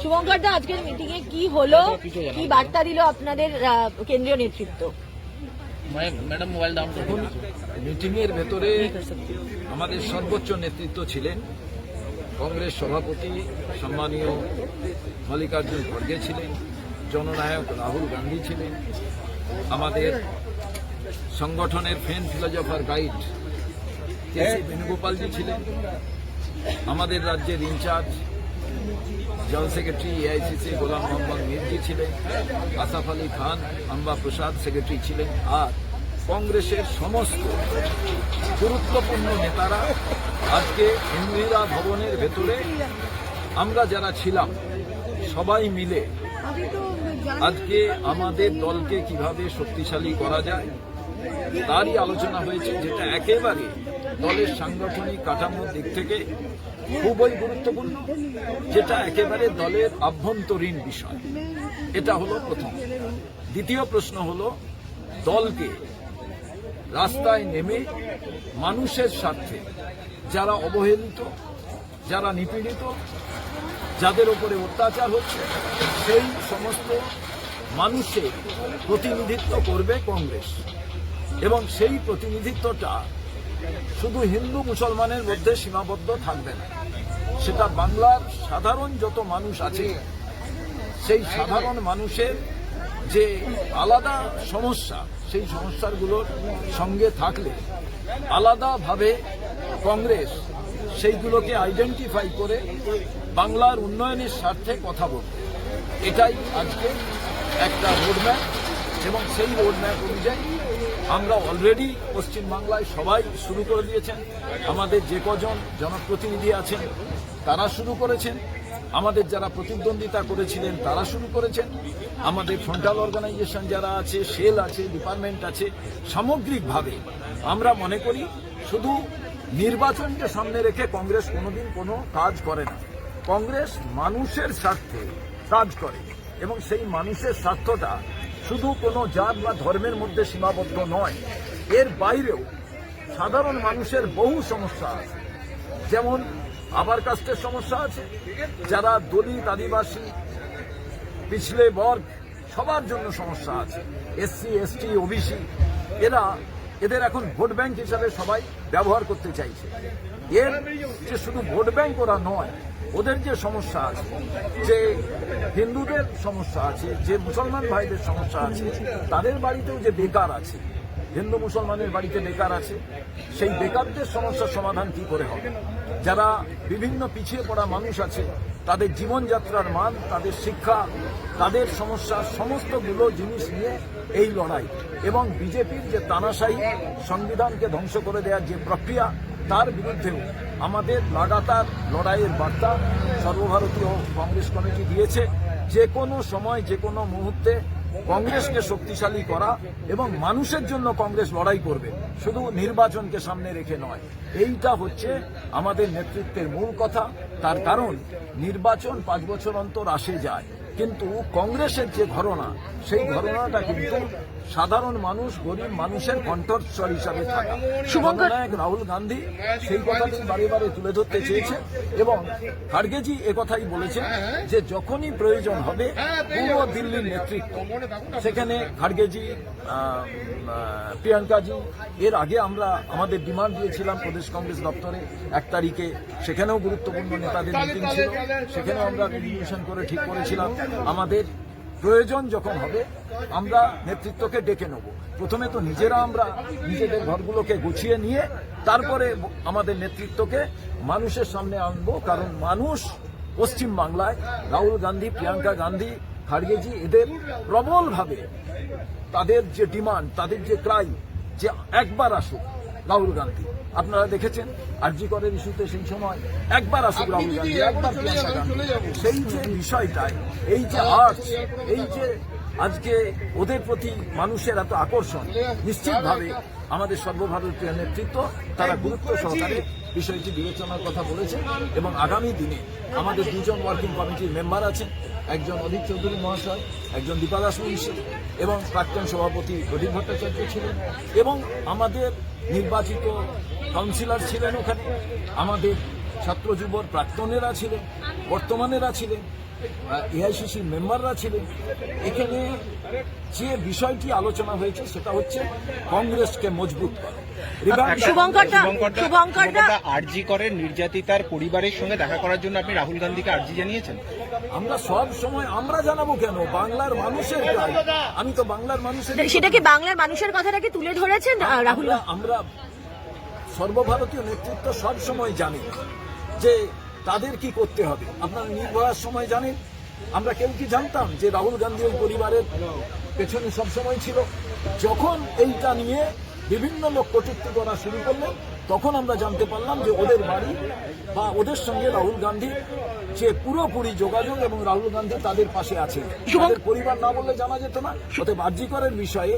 শুভঙ্কর দা আজকের মিটিং এ কি হলো? কি বার্তা দিল আপনাদের কেন্দ্রীয় নেতৃত্ব? ম্যাডাম মোবাইল ডাউন দেখুন মিটিংয়ের ভেতরে আমাদের সর্বোচ্চ নেতৃত্ব ছিলেন কংগ্রেস সভাপতি সম্মানীয় মল্লিকার্জুন খড়গে ছিলেন জননায়ক রাহুল গান্ধী ছিলেন আমাদের সংগঠনের friend philosopher guide K C বেণুগোপালজি ছিলেন আমাদের রাজ্যের ইনচার্জ জল সেক্রেটারি এআইসিসি গোলাম মোহাম্মদ মির্জি ছিলেন, আসাফ আলী খান, আম্বা প্রসাদ সেক্রেটারি ছিলেন, আর কংগ্রেসের সমস্ত গুরুত্বপূর্ণ নেতারা আজকে ইন্দিরা ভবনের ভেতরে আমরা যারা ছিলাম, সবাই মিলে আজকে আমাদের দলকে কীভাবে শক্তিশালী করা যায়, তারই আলোচনা হয়েছে, যেটা একেবারে দলের সাংগঠনিক কাঠামোর দিক থেকে খুবই গুরুত্বপূর্ণ, যেটা একেবারে দলের আভ্যন্তরীণ বিষয়। এটা হলো প্রথম। দ্বিতীয় প্রশ্ন হলো, দলকে রাস্তায় নেমে মানুষের স্বার্থে, যারা অবহেলিত, যারা নিপীড়িত, যাদের উপরে অত্যাচার হচ্ছে, সেই সমস্ত মানুষের প্রতিনিধিত্ব করবে কংগ্রেস। এবং সেই প্রতিনিধিত্বটা শুধু হিন্দু মুসলমানের মধ্যে সীমাবদ্ধ থাকবে না। সেটা বাংলার সাধারণ যত মানুষ আছে, সেই সাধারণ মানুষের যে আলাদা সমস্যা, সেই সমস্যাগুলোর সঙ্গে থাকলে আলাদাভাবে কংগ্রেস সেইগুলোকে আইডেন্টিফাই করে বাংলার উন্নয়নের স্বার্থে কথা বলবে। এটাই আজকে একটা রোডম্যাপ এবং সেই রোডম্যাপ অনুযায়ী আমরা অলরেডি পশ্চিমবাংলায় সবাই শুরু করে দিয়েছেন। আমাদের যে কজন জনপ্রতিনিধি আছেন, তারা শুরু করেছেন। আমাদের যারা প্রতিদ্বন্দ্বিতা করেছিলেন, তারা শুরু করেছেন। আমাদের ফ্রন্টাল অর্গানাইজেশন যারা আছে সেল আছে ডিপার্টমেন্ট আছে, সামগ্রিকভাবে আমরা মনে করি শুধু নির্বাচনকে সামনে রেখে কংগ্রেস কোনোদিন কোনো কাজ করে না। কংগ্রেস মানুষের স্বার্থে কাজ করে এবং সেই মানুষের স্বার্থটা শুধু কোনো জাত বা ধর্মের মধ্যে সীমাবদ্ধ নয়, এর বাইরেও সাধারণ মানুষের বহু সমস্যা আছে। যেমন আবার কাস্টের সমস্যা আছে, যারা দলিত, আদিবাসী, পিছলে বর্গ, সবার জন্য সমস্যা আছে। এসসি, এসটি, ওবিসি, এরা এদের এখন ভোট ব্যাংক হিসাবে সবাই ব্যবহার করতে চাইছে। এর যে শুধু ভোট ব্যাংক ওরা নয়, ওদের যে সমস্যা আছে, যে হিন্দুদের সমস্যা আছে, যে মুসলমান ভাইদের সমস্যা আছে, তাদের বাড়িতেও যে বেকার আছে হিন্দু মুসলমানের বাড়িতে বেকার আছে, সেই বেকারদের সমস্যার সমাধান কি করে হবে? যারা বিভিন্ন পিছিয়ে পড়া মানুষ আছে, তাদের জীবনযাত্রার মান, তাদের শিক্ষা, তাদের সমস্যা, সমস্তগুলো জিনিস নিয়ে এই লড়াই। এবং বিজেপির যে তানাশাহী সংবিধানকে ধ্বংস করে দেওয়ার যে প্রক্রিয়া, তার বিরুদ্ধেও আমাদের লাগাতার লড়াইয়ের বার্তা সর্বভারতীয় কংগ্রেস কমিটি দিয়েছে। যে কোনো সময়, যে কোনো মুহূর্তে কংগ্রেসকে শক্তিশালী করা এবং মানুষের জন্য কংগ্রেস লড়াই করবে, শুধু নির্বাচনকে সামনে রেখে নয়। এইটা হচ্ছে আমাদের নেতৃত্বের মূল কথা। তার কারণ, নির্বাচন পাঁচ বছর অন্তর আসে যায়, কিন্তু কংগ্রেসের যে ঘটনা সেই ঘটনাটা কিন্তু সাধারণ মানুষ গরিব মানুষের কণ্ঠস্বর হিসাবে থাকা। জননায়ক রাহুল গান্ধী সেই কথাটি বারে বারে তুলে ধরতে চেয়েছে এবং খার্গেজি কথাই বলেছেন যে যখনই প্রয়োজন হবে পূর্ব দিল্লির নেতৃত্ব। সেখানে খার্গেজি প্রিয়াঙ্কাজি এর আগে আমরা আমাদের ডিমান্ড দিয়েছিলাম প্রদেশ কংগ্রেস দপ্তরে এক তারিখে। সেখানেও গুরুত্বপূর্ণ নেতাদের মিটিং ছিল। সেখানেও আমরা করে ঠিক করেছিলাম। আমাদের প্রয়োজন যখন হবে, আমরা নেতৃত্বকে ডেকে নেব। প্রথমে তো নিজেরা আমরা নিজেদের ঘরগুলোকে গুছিয়ে নিয়ে, তারপরে আমাদের নেতৃত্বকে মানুষের সামনে আনব। কারণ মানুষ পশ্চিম বাংলায়, রাহুল গান্ধী, প্রিয়াঙ্কা গান্ধী, খাড়গেজি, এদের প্রবলভাবে তাদের যে ডিমান্ড, তাদের যে ক্রাই যে একবার আসুক, রাহুল গান্ধী। আপনারা দেখেছেন আরজি করের ইস্যুতে সেই সময় একবার আসুক একবার সেই যে বিষয়টাই এই যে আর্টস এই যে আজকে ওদের প্রতি মানুষের এত আকর্ষণ নিশ্চিতভাবে আমাদের সর্বভারতীয় নেতৃত্ব তারা গুরুত্ব সহকারে বিষয়টি বিবেচনার কথা বলেছে এবং আগামী দিনে আমাদের দুজন ওয়ার্কিং কমিটির মেম্বার আছেন, একজন অধীর চৌধুরী মহাশয়, একজন দীপা দাস মুন্সি এবং প্রাক্তন সভাপতি প্রদীপ ভট্টাচার্য ছিলেন এবং আমাদের নির্বাচিত কাউন্সিলর ছিলেন ওখানে, আমাদের ছাত্র যুবর প্রাক্তনেরা ছিলেন, বর্তমানেরা ছিলেন এআইসিসির মেম্বাররা ছিলেন। এখানে যে বিষয়টি আলোচনা হয়েছে সেটা হচ্ছে কংগ্রেসকে মজবুত করা। Revamp- শুভঙ্কর দা শুভঙ্কর দা আরজি করেন নির্যাতিতার পরিবারের সঙ্গে দেখা করার জন্য আপনি রাহুল গান্ধীকে আর্জি জানিয়েছেন? আমরা সব সময় আমরা জানাব কেন? বাংলার মানুষের আমি তো বাংলার মানুষের সেটা কি বাংলার মানুষের কথাটাকে তুলে ধরেছেন রাহুল আমরা আমরা সর্বভারতীয় নেতৃত্ব সব সময় জানি যে তাদের কি করতে হবে? আপনারা নির্ভয়ার সময় জানেন। আমরা কেউ কি জানতাম যে রাহুল গান্ধী ওই পরিবারের পেছনে সবসময় ছিল? যখন এইটা নিয়ে বিভিন্ন লোক কটূক্তি করা শুরু করলেন তখন আমরা জানতে পারলাম যে ওদের বাড়ি বা ওদের সঙ্গে রাহুল গান্ধী যে পুরোপুরি যোগাযোগ এবং রাহুল গান্ধী তাদের পাশে আছে তাদের পরিবার না বললে জানা যেত না। অতএব আর্যিকরের বিষয়ে